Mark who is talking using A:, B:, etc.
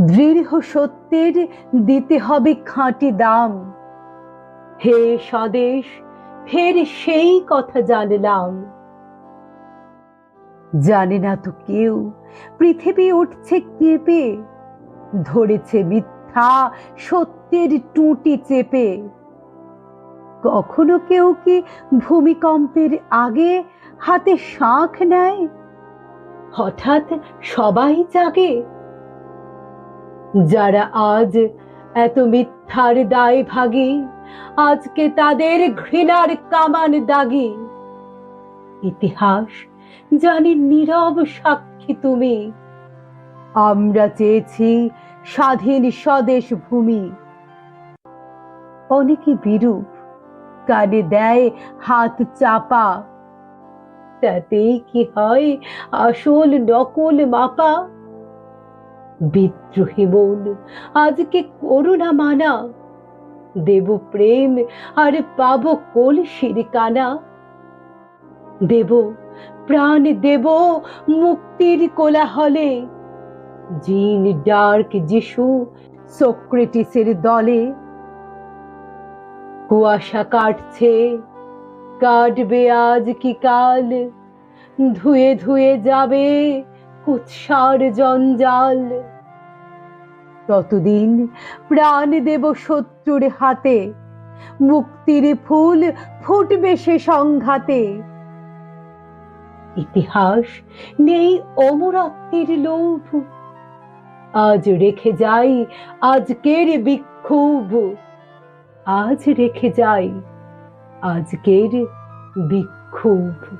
A: দৃঢ় সত্যের দিতে হবে খাঁটি দাম। হে স্বদেশ, ফের সেই কথা জানলাম। জানে না তো কেউ, পৃথিবী উঠছে কেঁপে, ধরেছে মিথ্যা সত্যের টুটি চেপে। কখনো কেউ কি ভূমিকম্পের আগে হাতে শাঁখ নেয়? হঠাৎ সবাই জাগে যারা আজ এত মিথ্যার দায় ভাগী, আজকে তাদের ঘৃণার কামান দাগি। ইতিহাস জানি নীরব সাক্ষী তুমি। আমরা চেয়েছি স্বাধীন স্বদেশ ভূমি। অনেকে বিরূপ, কানে দেয় হাত চাপা। তাতেই কি হয় আসল নকল মাপা? বিদ্রোহী মন, আজকে করুণা মানা। দেব প্রেম, আর পাবো কলসির কানা। দেব, প্রাণ দেব মুক্তির কোলাহলে। জিন ডার্ক যিশু সোক্রেটিসের দলে। কুয়াশা কাটছে, কাটবে আজ কি কাল? ধুয়ে ধুয়ে যাবে কুৎসার জঞ্জাল। ততদিন প্রাণ দেব শত্রুর হাতে, মুক্তির ফুল ফুটবে সে সংঘাতে। ইতিহাস নেই অমরত্বের লোভ। আজ রেখে যাই আজকের বিক্ষোভ। আজ রেখে যাই আজকের বিক্ষোভ।